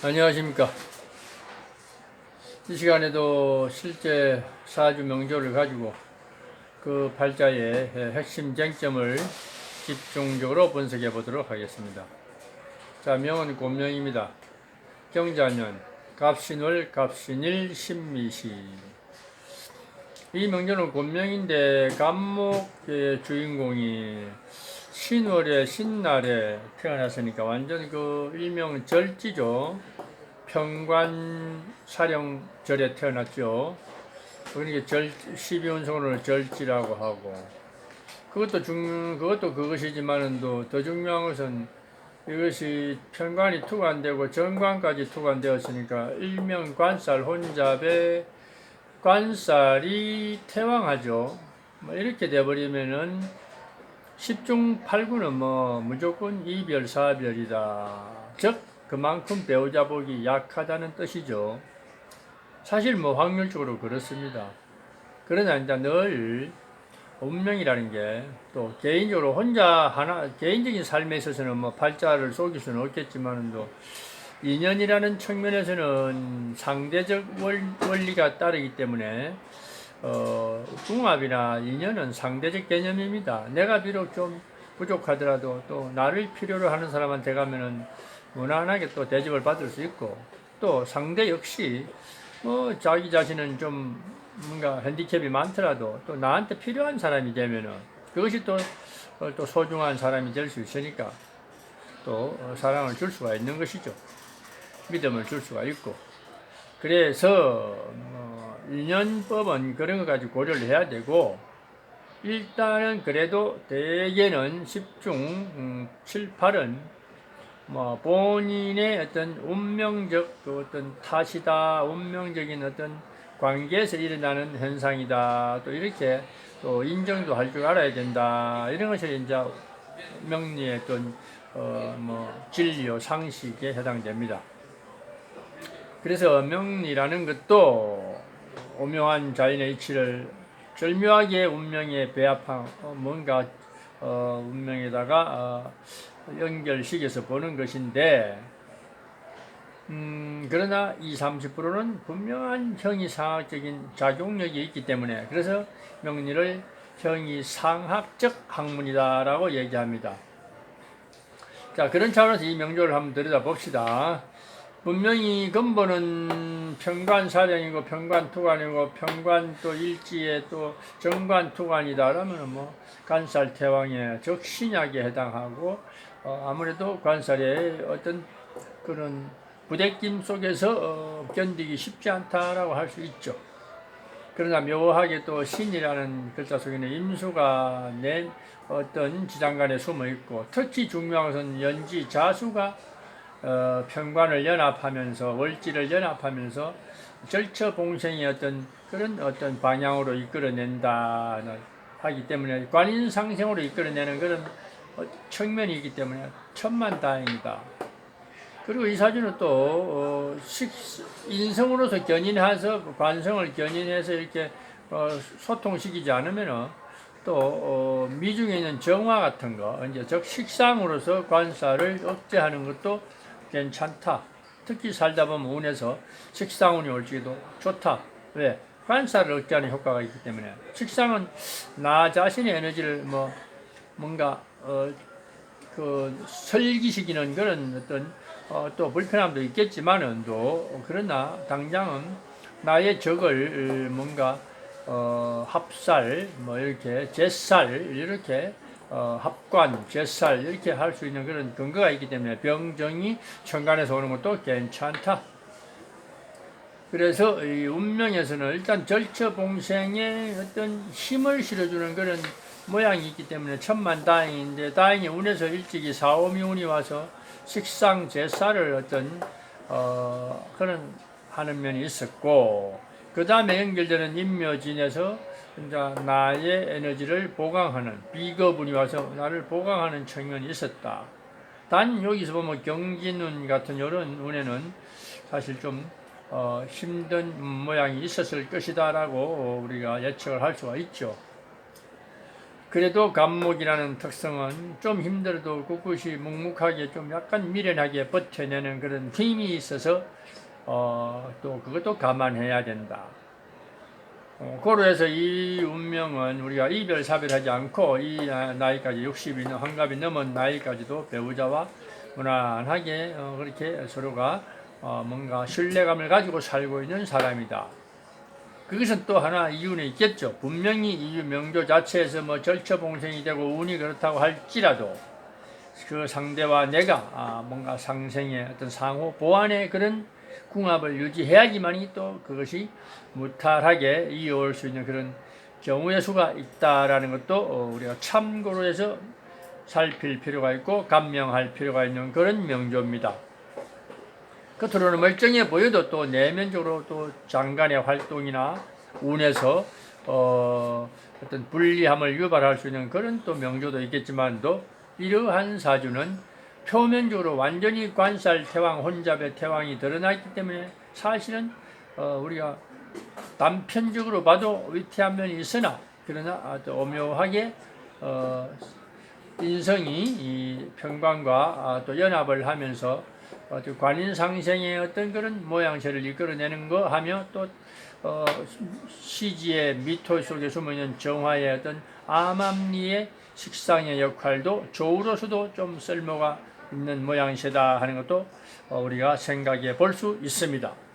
안녕하십니까. 이 시간에도 실제 사주 명조를 가지고 그 팔자의 핵심 쟁점을 집중적으로 분석해 보도록 하겠습니다. 자, 명은 곤명입니다. 경자년, 갑신월, 갑신일, 신미시. 이 명조는 곤명인데 갑목의 주인공이 신월에 신날에 태어났으니까 완전 그 일명 절지죠. 평관 사령절에 태어났죠. 그러니까 절 12운성으로 절지라고 하고 그것도 중 그것도 그것이지만은 또더 중요한 것은 이것이 편관이 투관되고 정관까지 투관되었으니까 일명 관살 혼잡에 관살이 태왕하죠. 뭐 이렇게 돼버리면은 10중 8구는 뭐 무조건 이별 사별이다. 즉 그만큼 배우자 복이 약하다는 뜻이죠. 사실 뭐 확률적으로 그렇습니다. 그러나 이제 늘 운명이라는 게 또 개인적으로 혼자 하나 개인적인 삶에 있어서는 뭐 팔자를 속일 수는 없겠지만은 또 인연이라는 측면에서는 상대적 원, 원리가 따르기 때문에 어, 궁합이나 인연은 상대적 개념입니다. 내가 비록 좀 부족하더라도 또 나를 필요로 하는 사람한테 가면은 무난하게 또 대접을 받을 수 있고 또 상대 역시 뭐 자기 자신은 좀 뭔가 핸디캡이 많더라도 또 나한테 필요한 사람이 되면은 그것이 또, 어, 또 소중한 사람이 될 수 있으니까 또 어, 사랑을 줄 수가 있는 것이죠. 믿음을 줄 수가 있고. 그래서 뭐 인연법은 그런 것 가지고 고려를 해야 되고 일단은 그래도 대개는 10중 음, 7, 8은 뭐 본인의 어떤 운명적 그 어떤 탓이다 운명적인 어떤 관계에서 일어나는 현상이다 또 이렇게 또 인정도 할 줄 알아야 된다 이런 것이 이제 명리의 어떤 어 뭐 진리요 상식에 해당됩니다. 그래서 명리라는 것도 오묘한 자연의 이치를 절묘하게 운명에 배합한 어, 뭔가 어, 운명에다가 어, 연결시켜서 보는 것인데 음, 그러나 이 30%는 분명한 형이상학적인 작용력이 있기 때문에 그래서 명리를 형이상학적 학문이다라고 얘기합니다. 자 그런 차원에서 이 명조를 한번 들여다봅시다. 분명히 근본은 평관사령이고 평관투관이고 평관 또 일지에 또 정관투관이다 그러면 뭐 관살 태왕의 적신약에 해당하고 어, 아무래도 관살의 어떤 그런 부대낌 속에서 어, 견디기 쉽지 않다라고 할 수 있죠. 그러나 묘하게 또 신이라는 글자 속에는 임수가 낸 어떤 지장간에 숨어 있고 특히 중요한 것은 연지 자수가 어, 평관을 연합하면서 월지를 연합하면서 절처 봉생의 어떤 그런 어떤 방향으로 이끌어낸다 하기 때문에 관인 상생으로 이끌어내는 그런 어, 측면이 있기 때문에 천만 다행이다. 그리고 이 사주는 또 어, 식, 인성으로서 견인해서 관성을 견인해서 이렇게 어, 소통시키지 않으면은 또 어, 미중에 있는 정화 같은 거 이제 즉 식상으로서 관사를 억제하는 것도 괜찮다. 특히 살다 보면 운에서 식상운이 올지도 좋다. 왜? 관사를 억제하는 효과가 있기 때문에 식상은 나 자신의 에너지를 뭐 뭔가 어, 그 설기시키는 그런 어떤 어, 또 불편함도 있겠지만은 또 그러나 당장은 나의 적을 뭔가 어, 합살 뭐 이렇게 제살 이렇게 어, 합관, 제살 이렇게 할 수 있는 그런 근거가 있기 때문에 병정이 천간에서 오는 것도 괜찮다. 그래서 이 운명에서는 일단 절처봉생에 어떤 힘을 실어주는 그런 모양이 있기 때문에 천만 다행인데 다행히 운에서 일찍이 사오미 운이 와서 식상 제사를 어떤 어, 그런 하는 면이 있었고 그 다음에 연결되는 인묘진에서 이제 나의 에너지를 보강하는 비거분이 와서 나를 보강하는 측면이 있었다. 단 여기서 보면 경진운 같은 이런 운에는 사실 좀 어, 힘든 모양이 있었을 것이다라고 우리가 예측을 할 수가 있죠. 그래도 감목이라는 특성은 좀 힘들어도 꿋꿋이 묵묵하게 좀 약간 미련하게 버텨내는 그런 힘이 있어서 어, 또 그것도 감안해야 된다. 어, 고로 해서 이 운명은 우리가 이별 사별하지 않고 이 나- 나이까지 60이 환갑이 넘은 나이까지도 배우자와 무난하게 어, 그렇게 서로가 어, 뭔가 신뢰감을 가지고 살고 있는 사람이다. 그것은 또 하나 이유는 있겠죠. 분명히 이 명조 자체에서 뭐 절처봉생이 되고 운이 그렇다고 할지라도 그 상대와 내가 아, 뭔가 상생의 어떤 상호 보완의 그런 궁합을 유지해야지만이 또 그것이 무탈하게 이어올 수 있는 그런 경우의 수가 있다라는 것도 어, 우리가 참고로 해서 살필 필요가 있고 감명할 필요가 있는 그런 명조입니다. 겉으로는 멀쩡해 보여도 또 내면적으로 또 장간의 활동이나 운에서 어, 어떤 불리함을 유발할 수 있는 그런 또 명조도 있겠지만도 이러한 사주는 표면적으로 완전히 관살 태왕 혼잡의 태왕이 드러나기 때문에 사실은 어, 우리가 단편적으로 봐도 위태한 면이 있으나 그러나 아주 오묘하게 어, 인성이 이 평관과 아, 또 연합을 하면서 어떤 관인상생의 어떤 그런 모양새를 이끌어내는 거 하며 또 어, 시지의 미토 속에 숨어있는 정화의 어떤 암암리의 식상의 역할도 조우로서도 좀 쓸모가 있는 모양새다 하는 것도 어, 우리가 생각해 볼 수 있습니다.